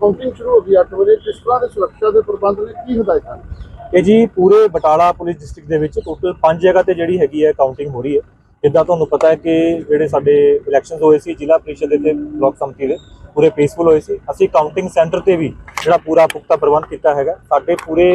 Counting ਸ਼ੁਰੂ ਹੋ ਗਈ 8 ਵਜੇ, ਕਿਸ ਤਰ੍ਹਾਂ ਦੇ ਸੁਰੱਖਿਆ ਦੇ ਪ੍ਰਬੰਧ ਨੇ, ਕੀ ਹਦਾਇਤਾਂ ਇਹ ਜੀ ਪੂਰੇ ਬਟਾਲਾ ਪੁਲਿਸ ਡਿਸਟ੍ਰਿਕਟ ਦੇ ਵਿੱਚ ਟੋਟਲ 5 ਜਗ੍ਹਾ ਤੇ ਜਿਹੜੀ ਹੈਗੀ ਹੈ ਕਾਊਂਟਿੰਗ ਹੋ ਰਹੀ ਹੈ। ਜਿੱਦਾਂ ਤੁਹਾਨੂੰ ਪਤਾ ਹੈ ਕਿ ਜਿਹੜੇ ਸਾਡੇ ਇਲੈਕਸ਼ਨਸ ਹੋਏ ਸੀ, ਜ਼ਿਲ੍ਹਾ ਪ੍ਰੀਸ਼ਦ ਦੇ ਤੇ ਬਲਾਕ ਸੰਮਤੀ ਦੇ, ਪੂਰੇ ਪੀਸਫੁਲ ਹੋਏ ਸੀ। ਅਸੀਂ ਕਾਊਂਟਿੰਗ ਸੈਂਟਰ ਤੇ ਵੀ ਜਿਹੜਾ ਪੂਰਾ ਪੁਖਤਾ ਪ੍ਰਬੰਧ ਕੀਤਾ ਹੈਗਾ। ਸਾਡੇ ਪੂਰੇ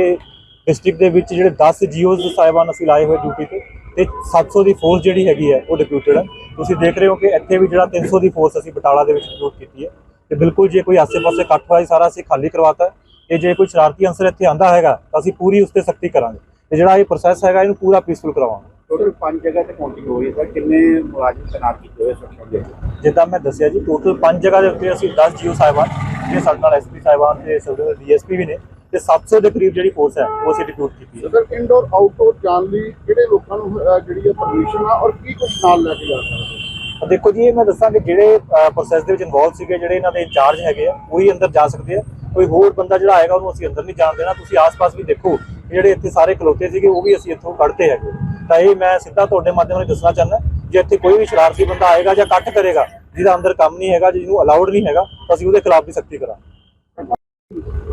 ਡਿਸਟ੍ਰਿਕਟ ਦੇ ਵਿੱਚ ਜਿਹੜੇ 10 ਜੀਓਜ਼ ਸਾਹਿਬਾਨ ਅਸੀਂ ਲਾਏ ਹੋਏ ਡਿਊਟੀ ਤੇ ਤੇ 700 ਦੀ ਫੋਰਸ ਜਿਹੜੀ ਹੈਗੀ ਹੈ ਉਹ ਡਿਪਿਊਟਡ ਹੈ। ਤੁਸੀਂ ਦੇਖ ਰਹੇ ਹੋ ਕਿ ਇੱਥੇ ਵੀ ਜਿਹੜਾ 300 ਦੀ ਫੋਰਸ ਅਸੀਂ ਬਟਾਲਾ ਦੇ ਵਿੱਚ ਡਿਪਿਊਟ ਕੀਤੀ ਹੈ। ਤੇ ਬਿਲਕੁਲ ਜੇ ਕੋਈ ਆਸੇ-ਪਾਸੇ ਇਕੱਠ ਹੋਇਆ ਸਾਰਾ ਅਸੀਂ ਖਾਲੀ ਕਰਵਾਤਾ। ਹੈ ਤੇ ਜੇ ਕੋਈ ਸ਼ਰਾਰਤੀ ਅੰਸਰ ਇੱਥੇ ਆਂਦਾ ਹੈਗਾ ਤਾਂ ਅਸੀਂ ਪੂਰੀ ਉਸ ਤੇ ਸਖਤੀ ਕਰਾਂਗੇ। ਤੇ ਜਿਹੜਾ ਇਹ ਪ੍ਰੋਸੈਸ ਹੈਗਾ ਇਹਨੂੰ ਪੂਰਾ ਪੀਸਫੁਲ ਕਰਵਾਵਾਂਗੇ ਟੋਟਲ ਪੰਜ ਜਗ੍ਹਾ ਤੇ ਕਾਊਂਟਿੰਗ ਹੋ ਰਹੀ ਹੈ ਸਰ। ਕਿੰਨੇ ਮੁਲਾਜ਼ਮ ਤੈਨਾਤ ਕੀਤੇ ਹੋਏ ਸੁਰੱਖਿਆ ਦੇ ਜਿੱਦਾਂ ਮੈਂ ਦੱਸਿਆ ਜੀ ਟੋਟਲ 5 ਜਗ੍ਹਾ ਦੇ ਉੱਤੇ ਅਸੀਂ 10 ਜੀਓ ਸਾਹਿਬਾਨ ਜਿਹੜੇ ਸਾਡੇ ਨਾਲ ਐਸਪੀ ਸਾਹਿਬਾਨ ਤੇ ਸਾਡੇ ਡੀਐਸਪੀ ਵੀ ਨੇ ਤੇ 700 ਦੇ ਕਰੀਬ ਜਿਹੜੀ ਫੋਰਸ ਹੈ ਉਹ ਅਸੀਂ ਡਿਪਿਊਟ ਕੀਤੀ ਹੈ। ਸਰ ਇਨਡੋਰ ਆਊਟਡੋਰ ਜਾਣ ਲਈ ਕਿਹੜੇ ਲੋਕਾਂ ਨੂੰ ਜਿਹੜੀ ਹੈ ਪਰਮਿਸ਼ਨ ਆ ਔਰ ਕੀ ਕੁਝ ਨਾਲ ਲੈ ਕੇ ਜਾ ਸਕਦੇ ਦੇਖੋ ਜੀ, ਇਹ ਮੈਂ ਦੱਸਾਂ ਕਿ ਜਿਹੜੇ ਪ੍ਰੋਸੈਸ ਦੇ ਵਿੱਚ ਇਨਵੋਲਵ ਸੀਗੇ, ਜਿਹੜੇ ਇਹਨਾਂ ਦੇ ਇੰਚਾਰਜ ਹੈਗੇ ਆ, ਉਹੀ ਅੰਦਰ ਜਾ ਸਕਦੇ ਆ। ਕੋਈ ਹੋਰ ਬੰਦਾ ਜਿਹੜਾ ਆਏਗਾ, ਉਹਨੂੰ ਅਸੀਂ ਅੰਦਰ ਨਹੀਂ ਜਾਣ ਦੇਣਾ। ਤੁਸੀਂ ਆਸ-ਪਾਸ ਵੀ ਦੇਖੋ ਜਿਹੜੇ ਇੱਥੇ ਸਾਰੇ ਖਲੋਤੇ ਸੀਗੇ, ਉਹ ਵੀ ਅਸੀਂ ਇੱਥੋਂ ਕੱਢਤੇ ਹੈਗੇ। ਤਾਂ ਇਹ ਮੈਂ ਸਿੱਧਾ ਤੁਹਾਡੇ ਮਾਧਿਅਮ ਨਾਲ ਦੱਸਣਾ ਚਾਹੁੰਦਾ, ਜੇ ਇੱਥੇ ਕੋਈ ਵੀ ਸ਼ਰਾਰਤੀ ਬੰਦਾ ਆਏਗਾ ਜਾਂ ਕੱਟ ਕਰੇਗਾ, ਜਿਹਦਾ ਅੰਦਰ ਕੰਮ ਨਹੀਂ ਹੈਗਾ, ਜਿਹਨੂੰ ਅਲਾਉਡ ਨਹੀਂ ਹੈਗਾ ਅਸੀਂ ਉਹਦੇ ਖਿਲਾਫ ਵੀ ਸਖਤੀ ਕਰਾਂਗੇ।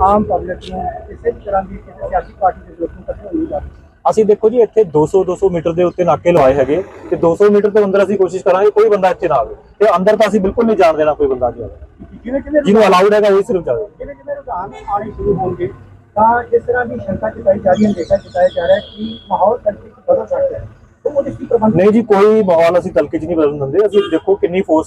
ਆਮ ਪਬਲਿਕ ਨੂੰ ਕਿਸੇ ਤਰ੍ਹਾਂ ਦੀ ਕਿਸੇ ਸਿਆਸੀ ਪਾਰਟੀ ਦੇ ਲੋਕ ਨੂੰ ਨਹੀਂ ਜਾਂਦੇ। ਅਸੀਂ ਦੇਖੋ ਜੀ ਇੱਥੇ 200 200 ਮੀਟਰ ਦੇ ਉੱਤੇ ਨਾਕੇ ਲਵਾਏ ਹੈਗੇ ਤੇ 200 ਮੀਟਰ ਤੋਂ ਅੰਦਰ ਅਸੀਂ ਕੋਸ਼ਿਸ਼ ਕਰਾਂਗੇ ਕੋਈ ਬੰਦਾ ਇੱਥੇ ਨਾ ਆਵੇ ਤੇ ਅੰਦਰ ਤਾਂ ਅਸੀਂ ਬਿਲਕੁਲ ਨਹੀਂ ਜਾਣ ਦੇਣਾ ਕੋਈ ਬੰਦਾ ਜੀ। ਜਿਵੇਂ ਜਿਹਨੂੰ ਅਲਾਉਡ ਹੈਗਾ ਉਹੀ ਸਿਰਫ ਜਾਵੇ। ਜਿਵੇਂ ਜਿਵੇਂ ਰੁਝਾਨ ਆਉਣੇ ਸ਼ੁਰੂ ਹੋਣਗੇ? ਤਾਂ ਇਸ ਤਰ੍ਹਾਂ ਦੀ ਸ਼ੰਕਾ ਜਤਾਈ ਜਾ ਰਹੀ ਹੈ ਦੇਖਿਆ ਜਤਾਇਆ ਜਾ ਰਿਹਾ ਹੈ ਕਿ ਮਾਹੌਲ ਕੰਟਰੀ ਬਦਲ ਸਕਦਾ ਹੈ। ਨਹੀਂ ਜੀ ਕੋਈ ਮਾਹੌਲ ਅਸੀਂ ਤਲਕੇ 'ਚ ਨਹੀਂ ਬਦਲਣ ਦਿੰਦੇ। ਅਸੀਂ ਦੇਖੋ ਕਿੰਨੀ ਫੋਰਸ